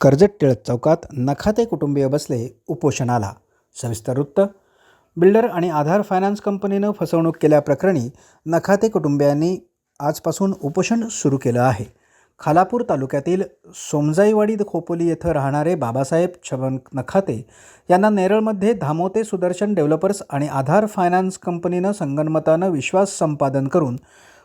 कर्जत टिळक चौकात नखाते कुटुंबीय बसले उपोषणाला. सविस्तर वृत्त बिल्डर आणि आधार फायनान्स कंपनीनं फसवणूक केल्याप्रकरणी नखाते कुटुंबियांनी आजपासून उपोषण सुरू केलं आहे. खालापूर तालुक्यातील सोमजाईवाडी खोपोली येथं राहणारे बाबासाहेब छबन नखाते यांना नेरळमध्ये धामोते सुदर्शन डेव्हलपर्स आणि आधार फायनान्स कंपनीनं संगनमतानं विश्वास संपादन करून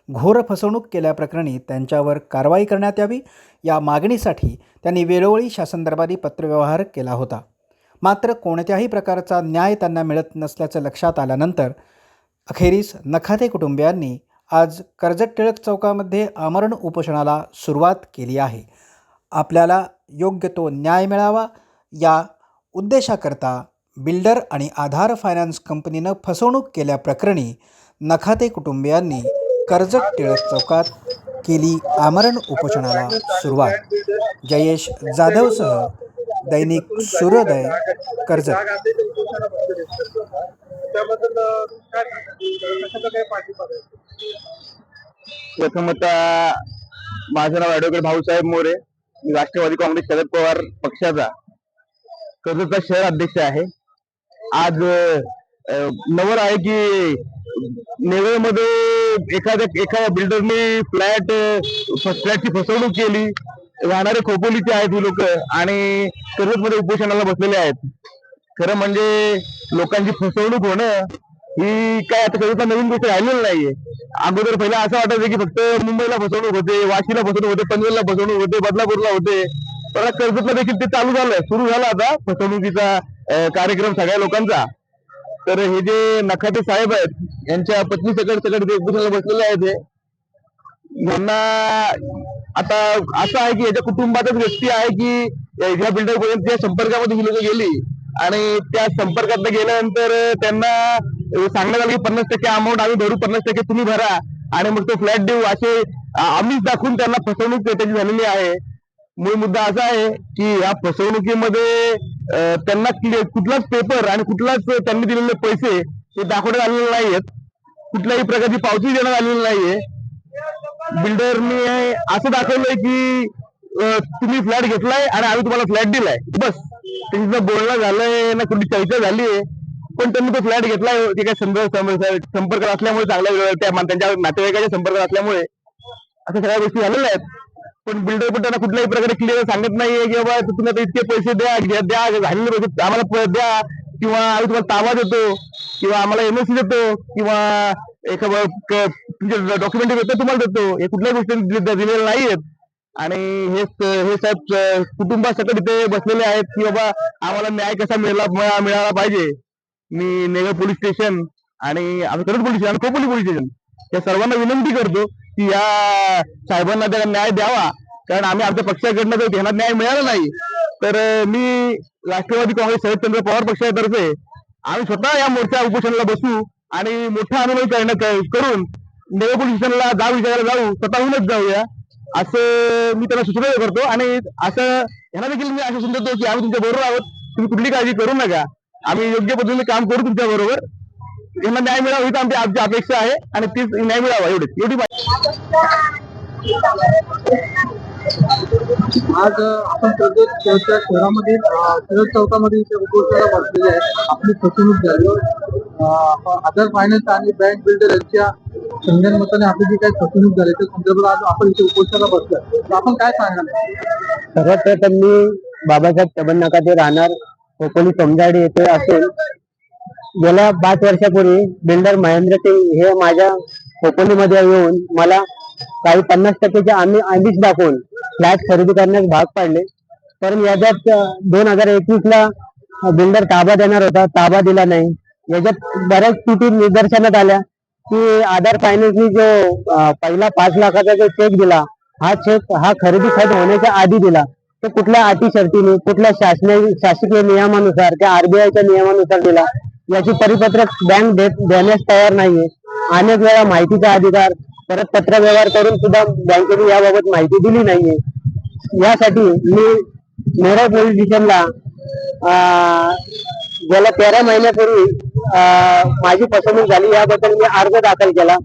घोर फसवणूक केल्याप्रकरणी त्यांच्यावर कारवाई करण्यात यावी या मागणीसाठी त्यांनी वेळोवेळी शासनदरबारी पत्रव्यवहार केला होता. मात्र कोणत्याही प्रकारचा न्याय त्यांना मिळत नसल्याचं लक्षात आल्यानंतर अखेरीस नखाते कुटुंबियांनी आज कर्जत टिळक चौकामध्ये आमरण उपोषणाला सुरुवात केली आहे. आपल्याला योग्य तो न्याय मिळावा या उद्देशाकरता बिल्डर आणि आधार फायनान्स कंपनीनं फसवणूक केल्याप्रकरणी नखाते कुटुंबियांनी कर्जत टिळक चौकात केली आमरण उपोषणाला सुरुवात. जयेश जाधवसह दैनिक सूर्योदय कर्जत. प्रथमतः माझं नाव ऍडव्होकेट भाऊसाहेब मोरे. मी राष्ट्रवादी काँग्रेस शरद पवार पक्षाचा कर्जतचा शहर अध्यक्ष आहे. आज अं, नवल आहे की नेवळमध्ये एखाद्या एखाद्या बिल्डरने फ्लॅट फ्लॅटची फसवणूक केली. राहणारे खोपोलीचे आहेत ही लोक आणि कर्जतमध्ये उपोषणाला बसलेले आहेत. खरं म्हणजे लोकांची फसवणूक होणं ही काय आता कधीचा नवीन गोष्ट राहिलेली नाहीये. अगोदर पहिला असं वाटायचं की फक्त मुंबईला फसवणूक होते वाशीला फसवणूक होते पनवेलला फसवणूक होते बदलापूरला होते. पण कर्जतला देखील ते चालू झालं सुरू झालं आता फसवणुकीचा कार्यक्रम सगळ्या लोकांचा. तर हे जे नखाटे साहेब आहेत यांच्या पत्नी सकट सकट ते बसलेले आहेत हे यांना आता असं आहे की याच्या कुटुंबातच व्यक्ती आहे की या बिल्डर पर्यंत संपर्कामध्ये ही लोक गेली. आणि त्या संपर्कात गेल्यानंतर त्यांना सांगण्यात आलं की पन्नास टक्के अमाऊंट आम्ही भरू पन्नास टक्के तुम्ही भरा. आणि मग तो फ्लॅट देऊ असे आम्हीच दाखवून त्यांना फसवणूक त्याची झालेली आहे. मूळ मुद्दा असा आहे की या फसवणुकीमध्ये त्यांना कुठलाच पेपर आणि कुठलाच त्यांनी दिलेले पैसे हे दाखवण्यात आलेले नाहीयेत. कुठल्याही प्रकारची पावती देण्यात आलेली नाहीये. बिल्डरनी असं दाखवलंय की तुम्ही फ्लॅट घेतलाय आणि आम्ही तुम्हाला फ्लॅट दिलाय. बस. त्यांचं बोलणं झालंय ना कुठली चर्चा झालीये. पण त्यांनी तो फ्लॅट घेतलाय ते काय संपर्क असल्यामुळे चांगल्या त्या त्यांच्या नातेवाईकाच्या संपर्कात असल्यामुळे. अशा सगळ्या गोष्टी झालेल्या आहेत. पण बिल्डर पण त्यांना कुठल्याही प्रकारे क्लिअर सांगत नाहीये की बाबा तुम्ही आता इतके पैसे द्या द्या झालेले पैसे आम्हाला द्या. किंवा आम्ही तुम्हाला ताबा देतो किंवा आम्हाला एमएससी देतो किंवा एखादं तुमचे डॉक्युमेंट देतो तुम्हाला देतो. हे कुठल्याही गोष्टी दिलेल्या नाहीयेत. आणि हे हे साहेब कुटुंबासकट इथे बसलेले आहेत की बाबा आम्हाला न्याय कसा मिळाला मिळाला पाहिजे. मी नेगर पोलीस स्टेशन आणि आम्ही करत पोलीस स्टेशन आणि खोपोली पोलीस स्टेशन या सर्वांना विनंती करतो की या साहेबांना त्याला न्याय द्यावा. कारण आम्ही आमच्या पक्षाकडनं जर त्यांना न्याय मिळाला नाही. तर मी राष्ट्रवादी काँग्रेस शरदचंद्र पवार पक्षातर्फे आम्ही स्वतः या मोर्चा उपोषणाला बसू आणि मोठा आंदोलन करण्यात करून नेगर जा स्टेशनला विचारायला जाऊ स्वतःहूनच जाऊया असं मी त्यांना सूचना करतो. आणि असं यांना देखील मी असं सुचवतो की आम्ही तुमच्या बरोबर आहोत. तुम्ही कुठली काळजी करू नका. आम्ही योग्य पद्धतीने काम करू तुमच्या बरोबर यांना न्याय मिळावा हीच आमची आमची अपेक्षा आहे आणि तीच न्याय मिळावा एवढीच. एवढी आज आपण शहरामध्ये शहर चौकामध्ये इथे उपोषणाला बसलेले आहेत. आपली फसवणूक झाली. अं, आधार फायनान्स आणि बँक बिल्डर यांच्या संगणमताने आपली जी काही फसवणूक झाली त्या संदर्भात आज आपण इथे उपोषणाला बसलोय. तर आपण काय सांगणार? सर्वप्रथम मी बाबासाहेब चबन ते राहणार. कोकणी समजाडी येथे असून गेल्या पाच वर्षापूर्वी बिल्डर महेंद्र सिंग हे माझ्या कोकणीमध्ये येऊन मला काही पन्नास टक्के आम्ही आधीच दाखवून फ्लॅट खरेदी करण्यास भाग पाडले. पण याच्यात दोन हजार एकवीस ला बिल्डर ताबा देणार होता ताबा दिला नाही. याच्यात बऱ्याच त्रुटी निदर्शनात आल्या की आधार फायनान्सनी जो पहिला पाच लाखाचा जो चेक दिला हा चेक हा खरेदी खत होण्याच्या आधी दिला. तो कुठल्या अटी शर्तीने कुठल्या शासना शासकीय नियमानुसार त्या आरबीआयच्या नियमानुसार दिला. याची परिपत्रक बँक देण्यास तयार नाहीये. अनेक वेळा माहितीचा अधिकार परत पत्र व्यवहार करून सुद्धा बँकेने याबाबत माहिती दिली नाहीये. यासाठी मी नेरळ पोलीस स्टेशनला गेल्या तेरा महिन्यापूर्वी माझी फसवणूक झाली. याबद्दल मी अर्ज दाखल केला.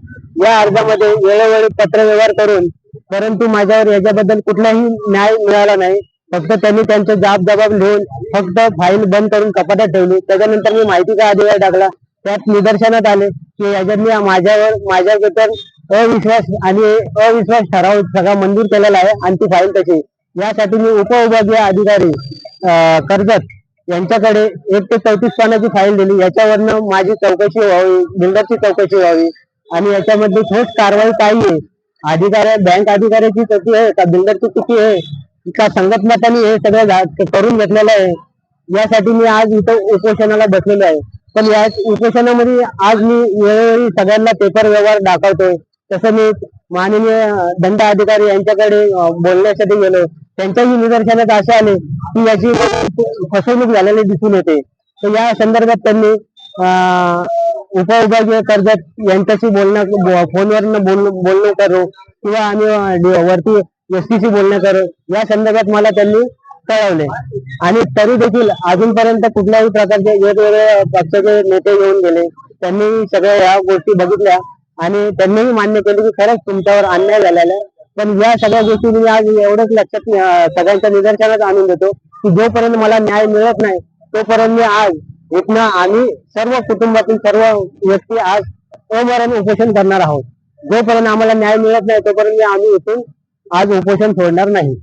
या अर्जामध्ये वेळोवेळी पत्र व्यवहार करून परंतु माझ्यावर याच्याबद्दल कुठलाही न्याय मिळाला नाही. फक्त त्यांनी त्यांचे जाब जबाब लिहून फक्त फाईल बंद करून कपाटात ठेवली. त्याच्यानंतर मी माहिती का अधिकार टाकला. त्यात निदर्शनात आले की याच्यातनी माझ्यावर माझ्याबद्दल अविश्वास आणि अविश्वास ठराव सगळा मंजूर केलेला आहे आणि ती फाईल तशी यासाठी मी उपविभागीय अधिकारी कर्जत यांच्याकडे एक ते चौतीस पानाची फाईल दिली. याच्यावरनं माझी चौकशी व्हावी बिल्डरची चौकशी व्हावी आणि याच्यामध्ये ठोस कारवाई काही आहे? अधिकारी बँक अधिकाऱ्याची चुकी आहे का? बिल्डरची चुकी आहे? एका संघटनांनी हे सगळं करून घेतलेलं आहे. यासाठी मी आज इथं उपोषणाला बसलेलो आहे. पण या उपोषणामध्ये आज मी वेळोवेळी सगळ्यांना पेपर व्यवहार दाखवतोय. तसं मी माननीय दंड अधिकारी यांच्याकडे बोलण्यासाठी गेलो. त्यांच्याही निदर्शनात असे आले की याची फसवणूक झालेली दिसून येते. तर या संदर्भात त्यांनी उपविभागीय कर्जत यांच्याशी बोलणं फोनवर बोल बोलणं करू किंवा आम्ही वरती एसटीशी बोलणं करू या संदर्भात मला त्यांनी कळवले. आणि तरी देखील अजूनपर्यंत कुठल्याही प्रकारचे वेगवेगळे पक्षाचे नेते येऊन गेले. त्यांनी सगळ्या या गोष्टी बघितल्या. आणि त्यांनीही मान्य केले की खरंच तुमच्यावर अन्याय झालेला पण या सगळ्या गोष्टी मी आज एवढंच लक्षात सगळ्यांच्या निदर्शनात आणून देतो की जोपर्यंत मला न्याय मिळत नाही तोपर्यंत मी आज इथनं आम्ही सर्व कुटुंबातील सर्व व्यक्ती आज ओमरण उपोषण करणार आहोत. जोपर्यंत आम्हाला न्याय मिळत नाही तोपर्यंत आम्ही इथून आज उपोषण सोडणार नाही.